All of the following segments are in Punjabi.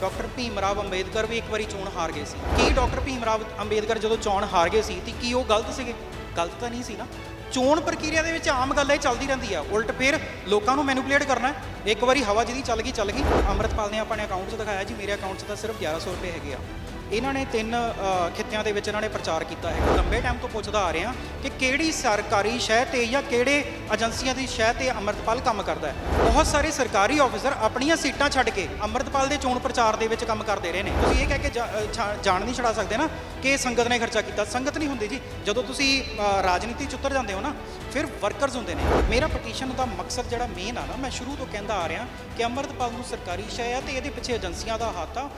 ਡਾਕਟਰ ਭੀਮ ਰਾਵ ਅੰਬੇਦਕਰ ਵੀ ਇੱਕ ਵਾਰੀ ਚੋਣ ਹਾਰ ਗਏ ਸੀ। ਕੀ ਡਾਕਟਰ ਭੀਮ ਰਾਵ ਅੰਬੇਦਕਰ ਜਦੋਂ ਚੋਣ ਹਾਰ ਗਏ ਸੀ, ਤੇ ਕੀ ਉਹ ਗਲਤ ਸੀਗੇ? ਗਲਤ ਤਾਂ ਨਹੀਂ ਸੀ ਨਾ। ਚੋਣ ਪ੍ਰਕਿਰਿਆ ਦੇ ਵਿੱਚ ਆਮ ਗੱਲ ਇਹ ਚੱਲਦੀ ਰਹਿੰਦੀ ਆ। ਉਲਟ ਫਿਰ ਲੋਕਾਂ ਨੂੰ ਮੈਨੂਪੂਲੇਟ ਕਰਨਾ ਇੱਕ ਵਾਰੀ ਹਵਾ ਜਿਹਦੀ ਚੱਲ ਗਈ ਚੱਲ ਗਈ। ਅੰਮ੍ਰਿਤਪਾਲ ਨੇ ਆਪਣੇ ਅਕਾਊਂਟ 'ਚ ਦਿਖਾਇਆ ਜੀ, ਮੇਰੇ ਅਕਾਊਂਟ 'ਚ ਤਾਂ ਸਿਰਫ 1100 ਰੁਪਏ ਹੈਗੇ ਆ। ਇਹਨਾਂ ਨੇ ਤਿੰਨ ਖਿੱਤਿਆਂ ਦੇ ਵਿੱਚ ਇਹਨਾਂ ਨੇ ਪ੍ਰਚਾਰ ਕੀਤਾ ਹੈ ਲੰਬੇ ਟਾਈਮ ਤੋਂ ਪੁੱਛਦਾ ਆ ਰਿਹਾ ਕਿ ਕਿਹੜੀ ਸਰਕਾਰੀ ਸ਼ਹਿ ਤੇ ਜਾਂ ਕਿਹੜੇ ਏਜੰਸੀਆਂ ਦੀ ਸ਼ਹਿ ਤੇ ਅੰਮ੍ਰਿਤਪਾਲ ਕੰਮ ਕਰਦਾ ਹੈ? ਬਹੁਤ ਸਾਰੇ ਸਰਕਾਰੀ ਆਫੀਸਰ ਆਪਣੀਆਂ ਸੀਟਾਂ ਛੱਡ ਕੇ ਅੰਮ੍ਰਿਤਪਾਲ ਦੇ ਚੋਣ ਪ੍ਰਚਾਰ ਦੇ ਵਿੱਚ ਕੰਮ ਕਰਦੇ ਰਹੇ ਨੇ। ਤੁਸੀਂ ਇਹ ਕਹਿ ਕੇ ਜਾ- ਅ, ਜਾਣ ਨਹੀਂ ਛੜਾ ਸਕਦੇ ਨਾ ਕਿ ਸੰਗਤ ਨੇ ਖਰਚਾ ਕੀਤਾ। ਸੰਗਤ ਨਹੀਂ ਹੁੰਦੀ ਜੀ। ਜਦੋਂ ਤੁਸੀਂ ਰਾਜਨੀਤੀ ਚ ਉਤਰ ਜਾਂਦੇ ਹੋ ਨਾ ਫਿਰ ਵਰਕਰਸ ਹੁੰਦੇ ਨੇ। ਮੇਰਾ ਪਟੀਸ਼ਨ ਦਾ ਮਕਸਦ ਜਿਹੜਾ ਮੇਨ ਆ ਨਾ ਮੈਂ ਸ਼ੁਰੂ ਤੋਂ ਕਹਿੰਦਾ ਆ ਰਿਹਾ ਕਿ ਅੰਮ੍ਰਿਤਪਾਲ ਨੂੰ ਸਰਕਾਰੀ ਸ਼ਹਿ ਆ ਤੇ ਇਹਦੇ ਪਿੱਛੇ ਏਜੰਸੀਆਂ ਦਾ ਹੱਥ ਆ।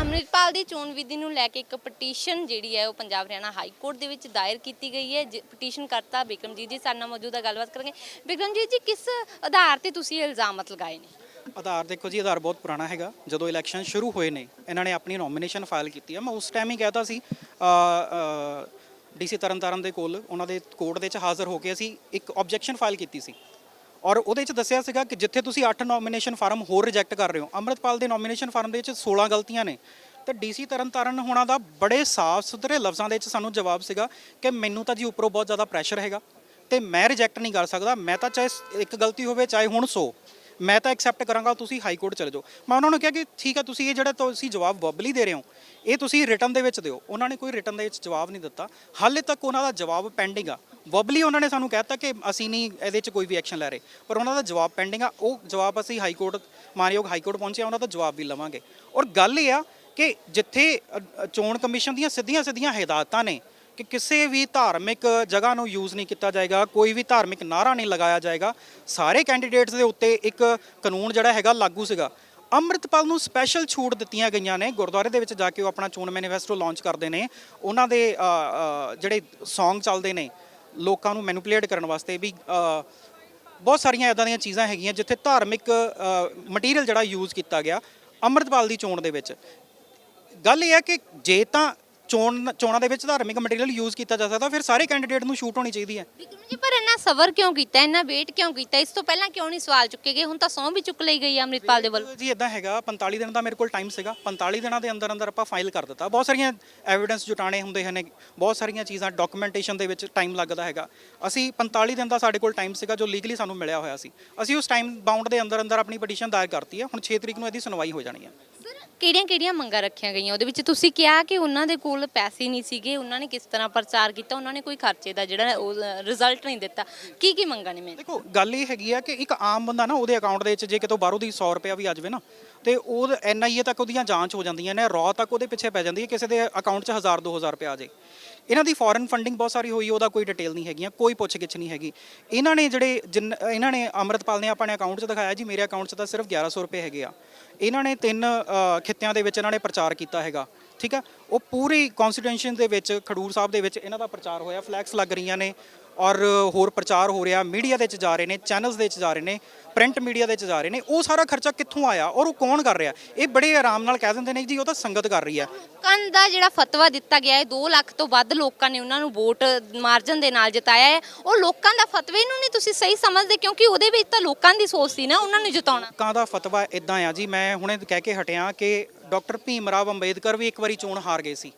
ਅੰਮ੍ਰਿਤਪਾਲ ਦੀ ਚੋਣ ਵਿਧੀ ਨੂੰ ਲੈ ਕੇ ਇੱਕ ਪਟੀਸ਼ਨ ਜਿਹੜੀ ਹੈ ਉਹ ਪੰਜਾਬ ਹਰਿਆਣਾ ਹਾਈ ਕੋਰਟ ਦੇ ਵਿੱਚ ਦਾਇਰ ਕੀਤੀ ਗਈ ਹੈ। ਪਟੀਸ਼ਨ ਕਰਤਾ ਬਿਕਰਮਜੀਤ ਜੀ, ਸਾਡੇ ਨਾਲ ਮੌਜੂਦਾ ਗੱਲਬਾਤ ਕਰਾਂਗੇ। ਬਿਕਰਮਜੀਤ ਜੀ, ਕਿਸ ਆਧਾਰ ਤੇ ਤੁਸੀਂ ਇਲਜ਼ਾਮਤ ਲਗਾਏ ਨੇ? ਆਧਾਰ ਦੇਖੋ ਜੀ, ਆਧਾਰ ਬਹੁਤ ਪੁਰਾਣਾ ਹੈਗਾ। ਜਦੋਂ ਇਲੈਕਸ਼ਨ ਸ਼ੁਰੂ ਹੋਏ ਨੇ, ਇਹਨਾਂ ਨੇ ਆਪਣੀ ਨੋਮੀਨੇਸ਼ਨ ਫਾਈਲ ਕੀਤੀ ਆ ਮੈਂ ਉਸ ਟਾਈਮ ਹੀ ਕਹਿਤਾ ਸੀ ਡੀਸੀ ਤਰਨਤਾਰਨ ਦੇ ਕੋਲ, ਉਹਨਾਂ ਦੇ ਕੋਰਟ ਦੇ ਵਿੱਚ ਹਾਜ਼ਰ ਹੋ ਕੇ ਅਸੀਂ ਇੱਕ ਆਬਜੈਕਸ਼ਨ ਫਾਈਲ ਕੀਤੀ ਸੀ। ਔਰ ਉਹਦੇ ਵਿੱਚ ਦੱਸਿਆ ਸੀਗਾ ਕਿ ਜਿੱਥੇ ਤੁਸੀਂ 8 ਨੋਮੀਨੇਸ਼ਨ ਫਾਰਮ ਹੋਰ ਰਿਜੈਕਟ ਕਰ ਰਹੇ ਹੋ, ਅੰਮ੍ਰਿਤਪਾਲ ਦੇ ਨੋਮੀਨੇਸ਼ਨ ਫਾਰਮ ਦੇ ਵਿੱਚ 16 ਗਲਤੀਆਂ ਨੇ। ਤੇ ਡੀਸੀ ਤਰਨਤਾਰਨ ਹੋਣਾ ਦਾ ਬੜੇ ਸਾਫ਼ ਸੁਥਰੇ ਲਫ਼ਜ਼ਾਂ ਦੇ ਵਿੱਚ ਸਾਨੂੰ ਜਵਾਬ ਸੀਗਾ ਕਿ ਮੈਨੂੰ ਤਾਂ ਜੀ ਉੱਪਰੋਂ ਬਹੁਤ ਜ਼ਿਆਦਾ ਪ੍ਰੈਸ਼ਰ ਹੈਗਾ ਤੇ ਮੈਂ ਰਿਜੈਕਟ ਨਹੀਂ ਕਰ ਸਕਦਾ, ਮੈਂ ਤਾਂ ਚਾਹੇ ਇੱਕ ਗਲਤੀ ਹੋਵੇ, ਚਾਹੇ ਹੁਣ ਸੋ, ਮੈਂ ਤਾਂ ਐਕਸੈਪਟ ਕਰਾਂਗਾ, ਤੁਸੀਂ ਹਾਈ ਕੋਰਟ ਚਲੇ ਜਾਓ। ਮੈਂ ਉਹਨਾਂ ਨੂੰ ਕਿਹਾ ਕਿ ਠੀਕ ਆ, ਤੁਸੀਂ ਇਹ ਜਿਹੜਾ ਤੁਸੀਂ ਜਵਾਬ ਬੱਬਲੀ ਦੇ ਰਹੇ ਹੋ, ਇਹ ਤੁਸੀਂ ਰਿਟਰਨ ਦੇ ਵਿੱਚ ਦਿਓ। ਉਹਨਾਂ ਨੇ ਕੋਈ ਰਿਟਰਨ ਦੇ ਵਿੱਚ ਜਵਾਬ ਨਹੀਂ ਦਿੱਤਾ। ਹਾਲੇ ਤੱਕ ਉਹਨਾਂ ਦਾ ਜਵਾਬ ਪੈਂਡਿੰਗ ਆ। ਬੱਬਲੀ ਉਹਨਾਂ ਨੇ ਸਾਨੂੰ ਕਹਿਤਾ ਕਿ ਅਸੀਂ ਨਹੀਂ ਇਹਦੇ 'ਚ ਕੋਈ ਵੀ ਐਕਸ਼ਨ ਲੈ ਰਹੇ, ਪਰ ਉਹਨਾਂ ਦਾ ਜਵਾਬ ਪੈਂਡਿੰਗ ਆ। ਉਹ ਜਵਾਬ ਅਸੀਂ ਹਾਈ ਕੋਰਟ ਮਾਨਯੋਗ ਹਾਈ ਕੋਰਟ ਪਹੁੰਚਿਆ ਉਹਨਾਂ ਦਾ ਜਵਾਬ ਵੀ ਲਵਾਂਗੇ। ਔਰ ਗੱਲ ਇਹ ਆ ਕਿ ਜਿੱਥੇ ਚੋਣ ਕਮਿਸ਼ਨ ਦੀਆਂ ਸਿੱਧੀਆਂ ਸਿੱਧੀਆਂ ਹਦਾਇਤਾਂ ਨੇ ਕਿ ਕਿਸੇ ਵੀ ਧਾਰਮਿਕ ਜਗ੍ਹਾ ਨੂੰ ਯੂਜ਼ ਨਹੀਂ ਕੀਤਾ ਜਾਏਗਾ, ਕੋਈ ਵੀ ਧਾਰਮਿਕ ਨਾਰਾ ਨਹੀਂ ਲਗਾਇਆ ਜਾਏਗਾ, ਸਾਰੇ ਕੈਂਡੀਡੇਟਸ ਦੇ ਉੱਤੇ ਇੱਕ ਕਾਨੂੰਨ ਜਿਹੜਾ ਹੈਗਾ ਲਾਗੂ ਸੀਗਾ। ਅੰਮ੍ਰਿਤਪਾਲ ਨੂੰ ਸਪੈਸ਼ਲ ਛੂਟ ਦਿੱਤੀਆਂ ਗਈਆਂ ਨੇ, ਗੁਰਦੁਆਰੇ ਦੇ ਵਿੱਚ ਜਾ ਕੇ ਉਹ ਆਪਣਾ ਚੋਣ ਮੈਨੀਫੈਸਟੋ ਲਾਂਚ ਕਰਦੇ ਨੇ। ਉਹਨਾਂ ਦੇ ਜਿਹੜੇ Song ਚੱਲਦੇ ਨੇ, ਲੋਕਾਂ ਨੂੰ ਮੈਨੂਪੂਲੇਟ ਕਰਨ ਵਾਸਤੇ ਵੀ ਬਹੁਤ ਸਾਰੀਆਂ ਇਦਾਂ ਦੀਆਂ ਚੀਜ਼ਾਂ ਹੈਗੀਆਂ ਜਿੱਥੇ ਧਾਰਮਿਕ ਮਟੀਰੀਅਲ ਜਿਹੜਾ ਯੂਜ਼ ਕੀਤਾ ਗਿਆ ਅੰਮ੍ਰਿਤਪਾਲ ਦੀ ਚੋਣ ਦੇ ਵਿੱਚ। ਗੱਲ ਇਹ ਹੈ ਕਿ ਜੇ ਤਾਂ ਚੋਣ ਚੋਣਾਂ ਦੇ ਵਿੱਚ ਧਾਰਮਿਕ ਮਟੀਰੀਅਲ ਯੂਜ਼ ਕੀਤਾ ਜਾ ਸਕਦਾ ਫਿਰ ਸਾਰੇ ਕੈਂਡੀਡੇਟ ਨੂੰ ਛੂਟ ਹੋਣੀ ਚਾਹੀਦੀ ਹੈ। ਬਿਕਰਮ ਜੀ ਪਰ ਇੰਨਾ ਸਬਰ ਕਿਉਂ ਕੀਤਾ ਇੰਨਾ ਵੇਟ ਕਿਉਂ ਕੀਤਾ? ਇਸ ਤੋਂ ਪਹਿਲਾਂ ਕਿਉਂ ਨਹੀਂ ਸਵਾਲ ਚੁੱਕੇ ਗਏ? ਹੁਣ ਤਾਂ ਸਹੁੰ ਵੀ ਚੁੱਕ ਲਈ ਗਈ ਹੈ ਅੰਮ੍ਰਿਤਪਾਲ ਦੇ ਵੱਲੋਂ। ਜੀ ਇਦਾਂ ਹੈਗਾ 45 ਦਿਨ ਦਾ ਮੇਰੇ ਕੋਲ ਟਾਈਮ ਸੀਗਾ। 45 ਦਿਨਾਂ ਦੇ ਅੰਦਰ ਅੰਦਰ ਆਪਾਂ ਫਾਈਲ ਕਰ ਦਿੱਤਾ। ਬਹੁਤ ਸਾਰੀਆਂ ਐਵੀਡੈਂਸ ਜੁਟਾਣੇ ਹੁੰਦੇ ਹਨ ਬਹੁਤ ਸਾਰੀਆਂ ਚੀਜ਼ਾਂ ਡਾਕੂਮੈਂਟੇਸ਼ਨ ਦੇ ਵਿੱਚ ਟਾਈਮ ਲੱਗਦਾ ਹੈਗਾ। ਅਸੀਂ 45 ਦਿਨ ਦਾ ਸਾਡੇ ਕੋਲ ਟਾਈਮ ਸੀਗਾ ਜੋ ਲੀਗਲੀ ਸਾਨੂੰ ਮਿਲਿਆ ਹੋਇਆ ਸੀ। ਅਸੀਂ ਉਸ ਟਾਈਮ ਬਾਉਂਡ ਦੇ ਅੰਦਰ ਅੰਦਰ ਆਪਣੀ ਪਟੀਸ਼ਨ ਦਾਇਰ ਕਰਤੀ ਹੈ। ਹੁਣ 6 ਤਰੀਕ ਨੂੰ ਇਹਦੀ ਸੁਣਵਾਈ ਹੋ ਜਾਣੀ ਹੈ। ਕਿਹੜੀਆਂ ਕਿਹੜੀਆਂ ਮੰਗਾਂ ਰੱਖੀਆਂ ਗਈਆਂ? ਉਹਦੇ ਵਿੱਚ ਤੁਸੀਂ ਕਿਹਾ ਕਿ ਉਹਨਾਂ ਦੇ ਕੋਲ ਪੈਸੇ ਨਹੀਂ ਸੀਗੇ, ਉਹਨਾਂ ਨੇ ਕਿਸ ਤਰ੍ਹਾਂ ਪ੍ਰਚਾਰ ਕੀਤਾ, ਉਹਨਾਂ ਨੇ ਕੋਈ ਖਰਚੇ ਦਾ ਜਿਹੜਾ ਉਹ ਰਿਜ਼ਲਟ ਨਹੀਂ ਦਿੱਤਾ। ਕੀ ਕੀ ਮੰਗਾਂ ਨੇ ਮੈਂ ਦੇਖੋ, ਗੱਲ ਇਹ ਹੈਗੀ ਆ ਕਿ ਇੱਕ ਆਮ ਬੰਦਾ ਨਾ ਉਹਦੇ ਅਕਾਊਂਟ ਦੇ ਵਿੱਚ ਜੇ ਕਿਤੋਂ ਬਾਹਰੋਂ ਦੀ 100 ਰੁਪਇਆ ਵੀ ਆ ਜਾਵੇ ਨਾ, ਤੇ ਉਹ ਐਨਆਈਏ ਤੱਕ ਉਹਦੀਆਂ ਜਾਂਚ ਹੋ ਜਾਂਦੀਆਂ ਨੇ ਰॉ ਤੱਕ ਉਹਦੇ ਪਿੱਛੇ ਪੈ ਜਾਂਦੀ ਹੈ, ਕਿਸੇ ਦੇ ਅਕਾਊਂਟ 'ਚ 1000 2000 ਰੁਪਇਆ ਆ ਜੇ ਇਹਨਾਂ ਦੀ ਫੋਰਨ ਫੰਡਿੰਗ ਬਹੁਤ ਸਾਰੀ ਹੋਈ, ਉਹਦਾ ਕੋਈ ਡਿਟੇਲ ਨਹੀਂ ਹੈਗੀਆਂ ਕੋਈ ਪੁੱਛਗਿੱਛ ਨਹੀਂ ਹੈਗੀ। ਇਹਨਾਂ ਨੇ ਜਿਹੜੇ ਜਿੰਨ- ਇਹਨਾਂ ਨੇ ਅੰਮ੍ਰਿਤਪਾਲ ਨੇ ਆਪਣੇ ਅਕਾਊਂਟ 'ਚ ਦਿਖਾਇਆ ਜੀ, ਮੇਰੇ ਅਕਾਊਂਟ 'ਚ ਤਾਂ ਸਿਰਫ 1100 ਰੁਪਏ ਹੈਗੇ ਆ। ਇਹਨਾਂ ਨੇ ਤਿੰਨ ਖਿੱਤਿਆਂ ਦੇ ਵਿੱਚ ਇਹਨਾਂ ਨੇ ਪ੍ਰਚਾਰ ਕੀਤਾ ਹੈਗਾ, ਠੀਕ ਆ? ਉਹ ਪੂਰੀ ਕਨਸਟੀਟਿਊਸ਼ਨ ਦੇ ਵਿੱਚ, ਖਡੂਰ ਸਾਹਿਬ ਦੇ ਵਿੱਚ ਇਹਨਾਂ ਦਾ ਪ੍ਰਚਾਰ ਹੋਇਆ ਫਲੈਕਸ ਲੱਗ ਰਹੀਆਂ ਨੇ ਔਰ ਹੋਰ ਪ੍ਰਚਾਰ ਹੋ ਰਿਹਾ ਮੀਡੀਆ ਦੇ ਵਿੱਚ ਜਾ ਰਹੇ ਨੇ ਚੈਨਲਸ ਦੇ ਵਿੱਚ ਜਾ ਰਹੇ ਨੇ ਪ੍ਰਿੰਟ ਮੀਡੀਆ ਦੇ ਵਿੱਚ ਜਾ ਰਹੇ ਨੇ ਉਹ ਸਾਰਾ ਖਰਚਾ ਕਿੱਥੋਂ ਆਇਆ ਔਰ ਉਹ ਕੌਣ ਕਰ ਰਿਹਾ? ਇਹ ਬੜੇ ਆਰਾਮ ਨਾਲ ਕਹਿ ਦਿੰਦੇ ਨੇ ਜੀ ਉਹ ਤਾਂ ਸੰਗਤ ਕਰ ਰਹੀ ਹੈ। ਕੰਨ ਦਾ ਜਿਹੜਾ ਫਤਵਾ ਦਿੱਤਾ ਗਿਆ ਹੈ 2 ਲੱਖ ਤੋਂ ਵੱਧ ਲੋਕਾਂ ਨੇ ਉਹਨਾਂ ਨੂੰ ਵੋਟ ਮਾਰਜਨ ਦੇ ਨਾਲ ਜਿਤਾਇਆ ਹੈ। ਉਹ ਲੋਕਾਂ ਦਾ ਫਤਵੇ ਨੂੰ ਨਹੀਂ ਤੁਸੀਂ ਸਹੀ ਸਮਝਦੇ ਕਿਉਂਕਿ ਉਹਦੇ ਵਿੱਚ ਤਾਂ ਲੋਕਾਂ ਦੀ ਸੋਚ ਸੀ ਨਾ ਉਹਨਾਂ ਨੂੰ ਜਿਤਾਉਣਾ। ਲੋਕਾਂ ਦਾ ਫਤਵਾ ਇਦਾਂ ਆ ਜੀ ਮੈਂ ਹੁਣੇ ਕਹਿ ਕੇ ਹਟਿਆ ਕਿ ਡਾਕਟਰ ਭੀਮ ਰਾਵ ਅੰਬੇਦਕਰ ਵੀ ਇੱਕ ਵਾਰੀ ਚੋਣ ਹਾਰ ਗਏ ਸੀ।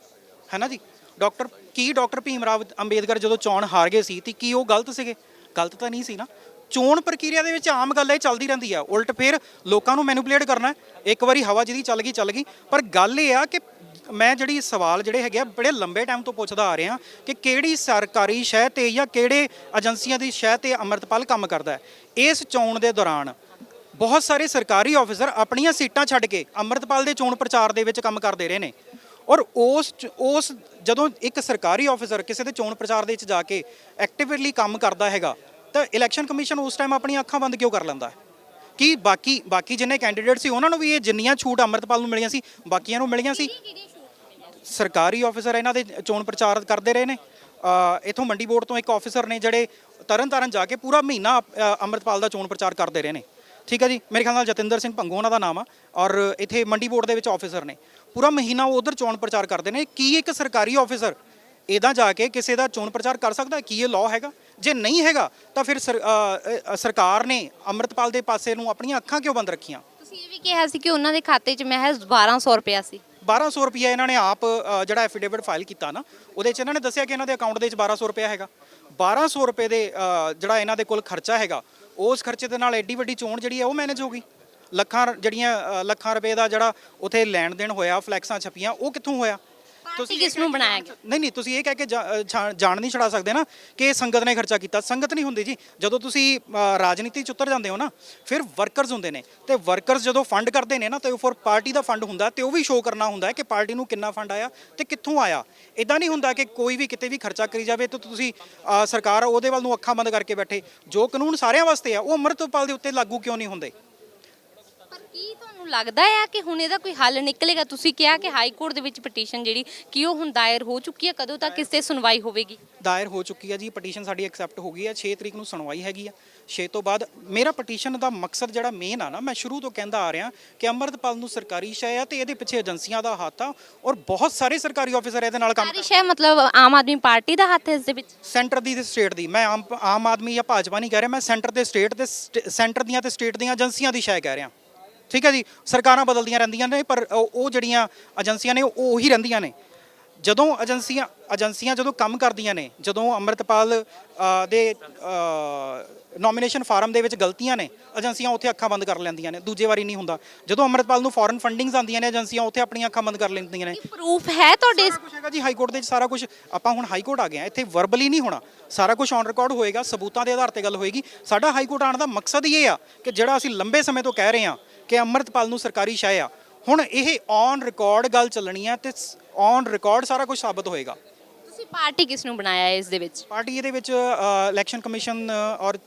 ਹੈਨਾ ਜੀ? ਡਾਕਟਰ ਕੀ ਡਾਕਟਰ ਭੀਮ ਰਾਵ ਅੰਬੇਦਕਰ ਜਦੋਂ ਚੋਣ ਹਾਰ ਗਏ ਸੀ ਤੇ ਕੀ ਉਹ ਗਲਤ ਸੀਗੇ? ਗਲਤ ਤਾਂ ਨਹੀਂ ਸੀ ਨਾ। ਚੋਣ ਪ੍ਰਕਿਰਿਆ ਦੇ ਵਿੱਚ ਆਮ ਗੱਲ ਇਹ ਚੱਲਦੀ ਰਹਿੰਦੀ ਆ। ਉਲਟ ਫਿਰ ਲੋਕਾਂ ਨੂੰ ਮੈਨੂਪੂਲੇਟ ਕਰਨਾ ਇੱਕ ਵਾਰੀ ਹਵਾ ਜਿਹਦੀ ਚੱਲ ਗਈ ਚੱਲ ਗਈ। ਪਰ ਗੱਲ ਇਹ ਆ ਕਿ ਮੈਂ ਜਿਹੜੀ ਸਵਾਲ ਜਿਹੜੇ ਹੈਗੇ ਆ, ਬੜੇ ਲੰਬੇ ਟਾਈਮ ਤੋਂ ਪੁੱਛਦਾ ਆ ਰਿਹਾ ਕਿ ਕਿਹੜੀ ਸਰਕਾਰੀ ਸ਼ਹਿ ਤੇ ਜਾਂ ਕਿਹੜੇ ਏਜੰਸੀਆਂ ਦੀ ਸ਼ਹਿ ਤੇ ਅੰਮ੍ਰਿਤਪਾਲ ਕੰਮ ਕਰਦਾ ਹੈ? ਇਸ ਚੋਣ ਦੇ ਦੌਰਾਨ ਬਹੁਤ ਸਾਰੇ ਸਰਕਾਰੀ ਆਫੀਸਰ ਆਪਣੀਆਂ ਸੀਟਾਂ ਛੱਡ ਕੇ ਅੰਮ੍ਰਿਤਪਾਲ ਦੇ ਚੋਣ ਪ੍ਰਚਾਰ ਦੇ ਵਿੱਚ ਕੰਮ ਕਰਦੇ ਰਹੇ ਨੇ। ਔਰ ਉਸ ਉਸ ਜਦੋਂ ਇੱਕ ਸਰਕਾਰੀ ਆਫੀਸਰ ਕਿਸੇ ਦੇ ਚੋਣ ਪ੍ਰਚਾਰ ਦੇ ਵਿੱਚ ਜਾ ਕੇ ਐਕਟਿਵਲੀ ਕੰਮ ਕਰਦਾ ਹੈਗਾ ਤਾਂ ਇਲੈਕਸ਼ਨ ਕਮਿਸ਼ਨ ਉਸ ਟਾਈਮ ਆਪਣੀਆਂ ਅੱਖਾਂ ਬੰਦ ਕਿਉਂ ਕਰ ਲੈਂਦਾ? ਹੈ ਕਿ ਬਾਕੀ ਬਾਕੀ ਜਿੰਨੇ ਕੈਂਡੀਡੇਟ ਸੀ ਉਹਨਾਂ ਨੂੰ ਵੀ ਇਹ ਜਿੰਨੀਆਂ ਛੂਟ ਅੰਮ੍ਰਿਤਪਾਲ ਨੂੰ ਮਿਲੀਆਂ ਸੀ ਬਾਕੀਆਂ ਨੂੰ ਮਿਲੀਆਂ ਸੀ? ਸਰਕਾਰੀ ਆਫੀਸਰ ਇਹਨਾਂ ਦੇ ਚੋਣ ਪ੍ਰਚਾਰ ਕਰਦੇ ਰਹੇ ਨੇ। ਅ, ਇੱਥੋਂ ਮੰਡੀ ਬੋਰਡ ਤੋਂ ਇੱਕ ਆਫੀਸਰ ਨੇ ਜਿਹੜੇ ਤਰਨ ਤਾਰਨ ਜਾ ਕੇ ਪੂਰਾ ਮਹੀਨਾ ਅ, ਅੰਮ੍ਰਿਤਪਾਲ ਦਾ ਚੋਣ ਪ੍ਰਚਾਰ ਕਰਦੇ ਰਹੇ ਨੇ। ਠੀਕ ਹੈ ਜੀ? ਮੇਰੇ ਖਿਆਲ ਨਾਲ ਜਤਿੰਦਰ ਸਿੰਘ ਭੰਗੂ ਉਹਨਾਂ ਦਾ ਨਾਮ ਆ ਔਰ ਇੱਥੇ ਮੰਡੀ ਬੋਰਡ ਦੇ ਵਿੱਚ ਆਫੀਸਰ ਨੇ। ਪੂਰਾ ਮਹੀਨਾ ਉਹ ਉਧਰ ਚੋਣ ਪ੍ਰਚਾਰ ਕਰਦੇ ਨੇ। ਕੀ ਇੱਕ ਸਰਕਾਰੀ ਆਫੀਸਰ ਇਹਦਾ ਜਾ ਕੇ ਕਿਸੇ ਦਾ ਚੋਣ ਪ੍ਰਚਾਰ ਕਰ ਸਕਦਾ? ਕੀ ਇਹ ਲਾਅ ਹੈਗਾ? ਜੇ ਨਹੀਂ ਹੈਗਾ ਤਾਂ ਫਿਰ ਸਰਕਾਰ ਨੇ ਅੰਮ੍ਰਿਤਪਾਲ ਦੇ ਪਾਸੇ ਨੂੰ ਆਪਣੀਆਂ ਅੱਖਾਂ ਕਿਉਂ ਬੰਦ ਰੱਖੀਆਂ? ਤੁਸੀਂ ਇਹ ਵੀ ਕਿਹਾ ਸੀ ਕਿ ਉਹਨਾਂ ਦੇ ਖਾਤੇ 'ਚ ਮਹਿਜ਼ 1200 ਰੁਪਇਆ ਸੀ। 1200 ਰੁਪਏ ਇਹਨਾਂ ਨੇ ਆਪ ਜਿਹੜਾ ਐਫੀਡੇਵਿਟ ਫਾਈਲ ਕੀਤਾ ਨਾ ਉਹਦੇ 'ਚ ਇਹਨਾਂ ਨੇ ਦੱਸਿਆ ਕਿ ਇਹਨਾਂ ਦੇ ਅਕਾਊਂਟ ਦੇ ਵਿੱਚ 1200 ਰੁਪਏ ਹੈਗਾ। 1200 ਰੁਪਏ ਦੇ ਜਿਹੜਾ ਇਹਨਾਂ ਦੇ ਕੋਲ ਖਰਚਾ ਹੈਗਾ ਉਸ ਖਰਚੇ ਦੇ ਨਾਲ ਐਡੀ ਵੱਡੀ ਚੋਣ ਜਿਹੜੀ ਹੈ ਉਹ ਮੈਨੇਜ ਹੋ ਗਈ। ਲੱਖਾਂ, ਜਿਹੜੀਆਂ ਲੱਖਾਂ ਰੁਪਏ ਦਾ ਜਿਹੜਾ ਉਥੇ ਲੈਣ ਦੇਣ ਹੋਇਆ, ਫਲੈਕਸਾਂ ਛਪੀਆਂ, ਉਹ ਕਿੱਥੋਂ ਹੋਇਆ? ਇਹ ਕਿਸ ਨੂੰ ਬਣਾਇਆ ਗਿਆ? ਨਹੀਂ ਨਹੀਂ ਤੁਸੀਂ ਇਹ ਕਹਿ ਕੇ ਜਾ- ਜਾਣ ਨਹੀਂ ਛੜਾ ਸਕਦੇ ਨਾ ਕਿ ਇਹ ਸੰਗਤ ਨੇ ਖਰਚਾ ਕੀਤਾ। ਸੰਗਤ ਨਹੀਂ ਹੁੰਦੀ ਜੀ। ਜਦੋਂ ਤੁਸੀਂ ਅ, ਰਾਜਨੀਤੀ ਚ ਉਤਰ ਜਾਂਦੇ ਹੋ ਨਾ ਫਿਰ ਵਰਕਰਸ ਹੁੰਦੇ ਨੇ। ਤੇ ਵਰਕਰਸ ਜਦੋਂ ਫੰਡ ਕਰਦੇ ਨੇ ਨਾ ਤੇ ਉਹ ਫਿਰ ਪਾਰਟੀ ਦਾ ਫੰਡ ਹੁੰਦਾ ਤੇ ਉਹ ਵੀ ਸ਼ੋਅ ਕਰਨਾ ਹੁੰਦਾ ਹੈ ਕਿ ਪਾਰਟੀ ਨੂੰ ਕਿੰਨਾ ਫੰਡ ਆਇਆ ਤੇ ਕਿੱਥੋਂ ਆਇਆ। ਇਦਾਂ ਨਹੀਂ ਹੁੰਦਾ ਕਿ ਕੋਈ ਵੀ ਕਿਤੇ ਵੀ ਖਰਚਾ ਕਰੀ ਜਾਵੇ ਤੇ ਤੁਸੀਂ ਅ, ਸਰਕਾਰ ਉਹਦੇ ਵੱਲ ਨੂੰ ਅੱਖਾਂ ਬੰਦ ਕਰਕੇ ਬੈਠੇ। ਜੋ ਕਾਨੂੰਨ ਸਾਰਿਆਂ ਵਾਸਤੇ ਆ ਉਹ ਅੰਮ੍ਰਿਤਪਾਲ ਦੇ ਉੱਤੇ ਲਾਗੂ ਕਿਉਂ ਨਹੀਂ ਹੁੰਦੇ? ਪਰ ਕੀ ਤੁਹਾਨੂੰ ਲੱਗਦਾ ਹੈ ਕਿ ਹੁਣ ਇਹਦਾ ਕੋਈ ਹੱਲ ਨਿਕਲੇਗਾ? ਤੁਸੀਂ ਕਿਹਾ ਕਿ ਹਾਈ ਕੋਰਟ ਦੇ ਵਿੱਚ ਪਟੀਸ਼ਨ ਜਿਹੜੀ ਕਿ ਉਹ ਹੁਣ ਦਾਇਰ ਹੋ ਚੁੱਕੀ ਹੈ ਕਦੋਂ ਤੱਕ ਇਸ ਤੇ ਸੁਣਵਾਈ ਹੋਵੇਗੀ? ਦਾਇਰ ਹੋ ਚੁੱਕੀ ਹੈ ਜੀ ਪਟੀਸ਼ਨ ਸਾਡੀ ਐਕਸੈਪਟ ਹੋ ਗਈ ਹੈ 6 ਤਰੀਕ ਨੂੰ ਸੁਣਵਾਈ ਹੈਗੀ ਆ। 6 ਤੋਂ ਬਾਅਦ ਮੇਰਾ ਪਟੀਸ਼ਨ ਦਾ ਮਕਸਦ ਜਿਹੜਾ ਮੇਨ ਆ ਨਾ ਮੈਂ ਸ਼ੁਰੂ ਤੋਂ ਕਹਿੰਦਾ ਆ ਰਿਹਾ ਕਿ ਅੰਮ੍ਰਿਤਪਾਲ ਨੂੰ ਸਰਕਾਰੀ ਸ਼ੈ ਆ ਤੇ ਇਹਦੇ ਪਿੱਛੇ ਏਜੰਸੀਆਂ ਦਾ ਹੱਥ ਆ ਔਰ ਬਹੁਤ ਸਾਰੇ ਸਰਕਾਰੀ ਆਫੀਸਰ ਇਹਦੇ ਨਾਲ ਕੰਮ ਸਾਰੀ ਸ਼ੈ ਮਤਲਬ ਆਮ ਆਦਮੀ ਪਾਰਟੀ ਦਾ ਹੱਥ ਹੈ ਇਸ ਦੇ ਵਿੱਚ? ਸੈਂਟਰ ਦੀ ਤੇ ਸਟੇਟ ਦੀ। ਮੈਂ ਆਮ ਆਮ ਆਦਮੀ ਜਾਂ ਭਾਜਪਾ ਨਹੀਂ ਕਹਿ ਰਿਹਾ ਮੈਂ ਸੈਂਟਰ ਤੇ ਸਟੇਟ ਤੇ ਸਟ- ਸੈਂਟਰ ਦੀਆਂ ਤੇ ਸਟੇਟ ਦੀਆਂ ਏਜੰਸੀਆਂ ਦੀ ਸ਼ੈ ਕਹਿ ਰਿਹਾ। ਠੀਕ ਹੈ ਜੀ ਸਰਕਾਰਾਂ ਬਦਲਦੀਆਂ ਰਹਿੰਦੀਆਂ ਨੇ ਪਰ ਉਹ ਉਹ ਜਿਹੜੀਆਂ ਏਜੰਸੀਆਂ ਨੇ ਉਹ ਉਹੀ ਰਹਿੰਦੀਆਂ ਨੇ। ਜਦੋਂ ਏਜੰਸੀਆਂ ਏਜੰਸੀਆਂ ਜਦੋਂ ਕੰਮ ਕਰਦੀਆਂ ਨੇ ਜਦੋਂ ਅੰਮ੍ਰਿਤਪਾਲ ਅ, ਦੇ ਨੋਮੀਨੇਸ਼ਨ ਫਾਰਮ ਦੇ ਵਿੱਚ ਗਲਤੀਆਂ ਨੇ ਏਜੰਸੀਆਂ ਉੱਥੇ ਅੱਖਾਂ ਬੰਦ ਕਰ ਲੈਂਦੀਆਂ ਨੇ ਦੂਜੇ ਵਾਰੀ ਨਹੀਂ ਹੁੰਦਾ। ਜਦੋਂ ਅੰਮ੍ਰਿਤਪਾਲ ਨੂੰ ਫੋਰਨ ਫੰਡਿੰਗਸ ਆਉਂਦੀਆਂ ਨੇ ਏਜੰਸੀਆਂ ਉੱਥੇ ਆਪਣੀਆਂ ਅੱਖਾਂ ਬੰਦ ਕਰ ਲੈਂਦੀਆਂ ਨੇ। ਪ੍ਰੂਫ ਹੈ ਤੁਹਾਡੇ ਸਾਰਾ ਕੁਝ ਹੈਗਾ ਜੀ ਹਾਈ ਕੋਰਟ ਦੇ ਵਿੱਚ ਸਾਰਾ ਕੁਝ ਆਪਾਂ ਹੁਣ ਹਾਈ ਕੋਰਟ ਆ ਗਏ ਆ ਇੱਥੇ ਵਰਬਲੀ ਨਹੀਂ ਹੋਣਾ। ਸਾਰਾ ਕੁਝ ਔਨ ਰਿਕਾਰਡ ਹੋਏਗਾ ਸਬੂਤਾਂ ਦੇ ਆਧਾਰ ਤੇ ਗੱਲ ਹੋਏਗੀ। ਸਾਡਾ ਹਾਈ ਕੋਰਟ ਆਉਣ ਦਾ ਮਕਸਦ ਹੀ ਇਹ ਆ ਕਿ ਜਿਹੜਾ ਅਸੀਂ ਲੰਬੇ ਸਮੇਂ ਤੋਂ ਕਹਿ ਰਹੇ ਆ ਕਿ ਅੰਮ੍ਰਿਤਪਾਲ ਨੂੰ ਸਰਕਾਰੀ ਸ਼ਾਇ ਆ। ਹੁਣ ਇਹ ਔਨ ਰਿਕਾਰਡ ਗੱਲ ਚੱਲਣੀ ਆ ਤੇ ਔਨ ਰਿਕਾਰਡ ਸਾਰਾ ਕੁਝ ਸਾਬਤ ਹੋਏਗਾ। ਤੁਸੀਂ ਪਾਰਟੀ ਕਿਸ ਨੂੰ ਬਣਾਇਆ ਹੈ ਇਸ ਦੇ ਵਿੱਚ? ਪਾਰਟੀ ਇਹਦੇ ਵਿੱਚ ਇਲੈਕਸ਼ਨ ਕਮਿਸ਼ਨ ਔਰ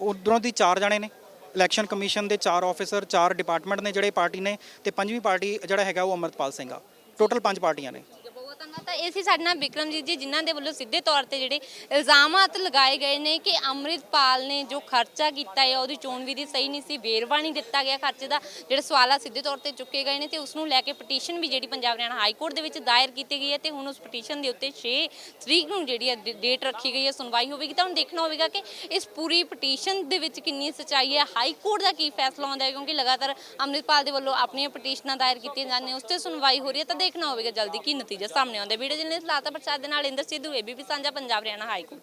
ਉਧਰੋਂ ਦੀ ਚਾਰ ਜਾਣੇ ਨੇ। ਇਲੈਕਸ਼ਨ ਕਮਿਸ਼ਨ ਦੇ ਚਾਰ ਆਫੀਸਰ ਚਾਰ ਡਿਪਾਰਟਮੈਂਟ ਨੇ ਜਿਹੜੇ ਪਾਰਟੀ ਨੇ ਤੇ ਪੰਜਵੀਂ ਪਾਰਟੀ ਜਿਹੜਾ ਹੈਗਾ ਉਹ ਅੰਮ੍ਰਿਤਪਾਲ ਸਿੰਘ ਆ। ਟੋਟਲ ਪੰਜ ਪਾਰਟੀਆਂ ਨੇ। ਬਹੁਤ ਤਾਂ ਇਹ ਸੀ ਸਾਡੇ ਨਾਲ ਵਿਕਰਮਜੀਤ ਜੀ, ਜਿਨ੍ਹਾਂ ਦੇ ਵੱਲੋਂ ਸਿੱਧੇ ਤੌਰ ਤੇ ਜਿਹੜੇ ਇਲਜ਼ਾਮਾਤ ਲਗਾਏ ਗਏ ਨੇ ਕਿ ਅੰਮ੍ਰਿਤਪਾਲ ਨੇ ਜੋ ਖਰਚਾ ਕੀਤਾ ਹੈ, ਉਹਦੀ ਚੋਣ ਵਿਧੀ ਸਹੀ ਨਹੀਂ ਸੀ, ਵੇਰਵਾ ਨਹੀਂ ਦਿੱਤਾ ਗਿਆ ਖਰਚੇ ਦਾ, ਜਿਹੜਾ ਸਵਾਲ ਆ ਸਿੱਧੇ ਤੌਰ ਤੇ ਚੁੱਕੇ ਗਏ ਨੇ ਤੇ ਉਸ ਨੂੰ ਲੈ ਕੇ ਪਟੀਸ਼ਨ ਵੀ ਜਿਹੜੀ ਪੰਜਾਬ ਹਰਿਆਣਾ ਹਾਈ ਕੋਰਟ ਦੇ ਵਿੱਚ ਦਾਇਰ ਕੀਤੀ ਗਈ ਹੈ ਤੇ ਹੁਣ ਉਸ ਪਟੀਸ਼ਨ ਦੇ ਉੱਤੇ 6 ਤਰੀਕ ਨੂੰ ਜਿਹੜੀ ਹੈ ਡੇਟ ਰੱਖੀ ਗਈ ਹੈ, ਸੁਣਵਾਈ ਹੋਵੇਗੀ ਤਾਂ ਹੁਣ ਦੇਖਣਾ ਹੋਵੇਗਾ ਕਿ ਇਸ ਪੂਰੀ ਪਟੀਸ਼ਨ ਦੇ ਵਿੱਚ ਕਿੰਨੀ ਸਚਾਈ ਹੈ, ਹਾਈ ਕੋਰਟ ਦਾ ਕੀ ਫੈਸਲਾ ਆਉਂਦਾ ਹੈ, ਕਿਉਂਕਿ ਲਗਾਤਾਰ ਅੰਮ੍ਰਿਤਪਾਲ ਦੇ ਵੱਲੋਂ ਆਪਣੀਆਂ ਪਟੀਸ਼ਨਾਂ ਦਾਇਰ ਕੀਤੀਆਂ ਜਾਂਦੀਆਂ, ਉਸ ਤੇ ਸੁਣਵਾਈ ਹੋ ਰਹੀ ਹੈ ਤਾਂ ਦੇਖਣਾ ਹੋਵੇਗਾ ਜਲਦੀ ਕੀ ਨਤੀਜਾ ਸਾਹਮਣੇ ਆਉਂਦਾ। ਹੈ ਵੀਡੀਓ ਜਰਨਲਿਸਟ ਲਾਤਾ ਪ੍ਰਸਾਦ ਦੇ ਨਾਲ ਇੰਦਰ ਸਿੱਧੂ ਏਬੀਪੀ ਸਾਂਝਾ ਪੰਜਾਬ ਹਰਿਆਣਾ ਹਾਈ ਕੋਰਟ।